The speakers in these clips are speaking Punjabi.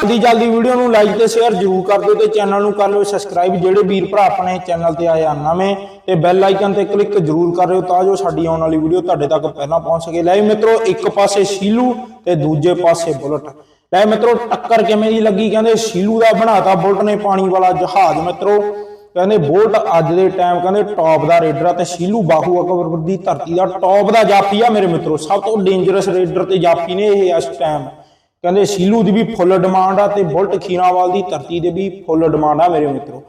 ਜਲਦੀ ਜਲਦੀ ਵੀਡੀਓ ਨੂੰ ਲਾਈਕ ਤੇ ਸ਼ੇਅਰ ਜ਼ਰੂਰ ਕਰ ਦਿਓ ਤੇ ਚੈਨਲ ਨੂੰ ਕਰ ਲਿਓ ਸਬਸਕ੍ਰਾਈਬ ਜਿਹੜੇ ਵੀਰ ਭਰਾ ਆਪਣੇ ਚੈਨਲ ਤੇ ਆਏ ਆ ਨਵੇਂ ਤੇ ਬੈਲ ਆਈਕਨ ਤੇ ਕਲਿੱਕ ਜ਼ਰੂਰ ਕਰ ਲਿਓ ਤਾਂ ਜੋ ਸਾਡੀ ਆਉਣ ਵਾਲੀ ਵੀਡੀਓ ਤੁਹਾਡੇ ਤੱਕ ਪਹਿਲਾਂ ਪਹੁੰਚ ਸਕੇ। ਲੈ ਮਿੱਤਰੋ, ਇੱਕ ਪਾਸੇ ਸ਼ੀਲੂ ਤੇ ਦੂਜੇ ਪਾਸੇ ਬੁਲਟ। ਲੈ ਮਿੱਤਰੋ, ਟੱਕਰ ਕਿਵੇਂ ਦੀ ਲੱਗੀ? ਕਹਿੰਦੇ ਸ਼ੀਲੂ ਦਾ ਬਣਾਤਾ ਬੁਲਟ ਨੇ ਪਾਣੀ ਵਾਲਾ ਜਹਾਜ਼ ਮਿੱਤਰੋ। ਕਹਿੰਦੇ ਬੋਲਟ ਅੱਜ ਦੇ ਟਾਈਮ ਕਹਿੰਦੇ ਟੌਪ ਦਾ ਰੇਡਰ ਆ ਤੇ ਸ਼ੀਲੂ ਬਾਹੂ ਅਕਬਰ ਦੀ ਧਰਤੀ ਦਾ ਟੌਪ ਦਾ ਜਾਫੀ ਆ ਮੇਰੇ ਮਿੱਤਰੋ। ਸਭ ਤੋਂ ਡੇਂਜਰਸ ਰੇਡਰ ਤੇ ਜਾਫੀ ਨੇ ਇਹ ਇਸ ਟਾਈਮ ਕਹਿੰਦੇ ਸ਼ੀਲੂ ਦੀ ਵੀ ਫੁੱਲ ਡਿਮਾਂਡ ਆ ਤੇ ਬੁਲਟ ਖੀਰਾਵਾਲ ਦੀ ਧਰਤੀ ਦੇ ਵੀ ਫੁੱਲ ਡਿਮਾਂਡ ਆ ਮੇਰੇ ਮਿੱਤਰੋ।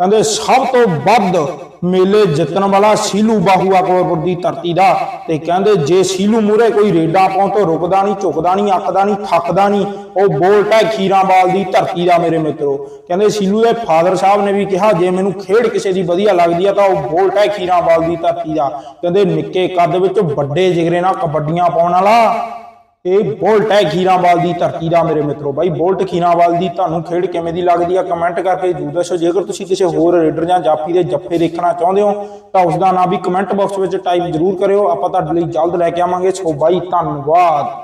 ਕਹਿੰਦੇ, ਸਭ ਤੋਂ ਵੱਧ ਮੇਲੇ ਜਿੱਤਣ ਵਾਲਾ ਸ਼ੀਲੂ ਬਾਹੂ ਅਕਬਰਪੁਰ ਦੀ ਧਰਤੀ ਦਾ। ਤੇ ਕਹਿੰਦੇ, ਜੇ ਸ਼ੀਲੂ ਮੂਰੇ ਕੋਈ ਰੇਡਾ ਪਾਉਣ ਤੋਂ ਰੁਕਦਾ ਨਹੀਂ, ਝੁਕਦਾ ਨਹੀਂ, ਅੱਕਦਾ ਨਹੀਂ, ਥੱਕਦਾ ਨਹੀਂ। ਉਹ ਬੋਲਟ ਹੈ ਖੀਰਾਵਾਲ ਦੀ ਧਰਤੀ ਦਾ ਮੇਰੇ ਮਿੱਤਰੋ। ਕਹਿੰਦੇ, ਸ਼ੀਲੂ ਦੇ ਫਾਦਰ ਸਾਹਿਬ ਨੇ ਵੀ ਕਿਹਾ, ਜੇ ਮੈਨੂੰ ਖੇਡ ਕਿਸੇ ਦੀ ਵਧੀਆ ਲੱਗਦੀ ਆ ਤਾਂ ਉਹ ਬੋਲਟ ਹੈ ਖੀਰਾਵਾਲ ਦੀ ਧਰਤੀ ਦਾ। ਕਹਿੰਦੇ, ਨਿੱਕੇ ਕੱਦ ਵਿੱਚ ਵੱਡੇ ਜਿਗਰੇ ਨਾਲ ਕਬੱਡੀਆਂ ਪਾਉਣ ਵਾਲਾ ਇਹ ਬੋਲਟ ਹੈ ਖੀਰਾਵਾਲ ਦੀ ਧਰਤੀ ਦਾ ਮੇਰੇ ਮਿੱਤਰੋ ਬਾਈ, ਬੋਲਟ ਖੀਰਾਵਾਲ ਦੀ। ਤੁਹਾਨੂੰ ਖੇਡ ਕਿਵੇਂ ਦੀ ਲੱਗਦੀ ਆ ਕਮੈਂਟ ਕਰਕੇ ਜਰੂਰ ਦੱਸੋ। ਜੇਕਰ ਤੁਸੀਂ ਕਿਸੇ ਹੋਰ ਰੇਡਰ ਜਾਂ ਜਾਫੀ ਦੇ ਜੱਫੇ ਦੇਖਣਾ ਚਾਹੁੰਦੇ ਹੋ, ਤਾਂ ਉਸ ਦਾ ਨਾਮ ਵੀ ਕਮੈਂਟ ਬਾਕਸ ਵਿੱਚ ਟਾਈਪ ਜਰੂਰ ਕਰਿਓ। ਆਪਾਂ ਤੁਹਾਡੇ ਲਈ ਜਲਦ ਲੈ ਕੇ ਆਵਾਂਗੇ। ਸੋ ਬਾਈ, ਧੰਨਵਾਦ।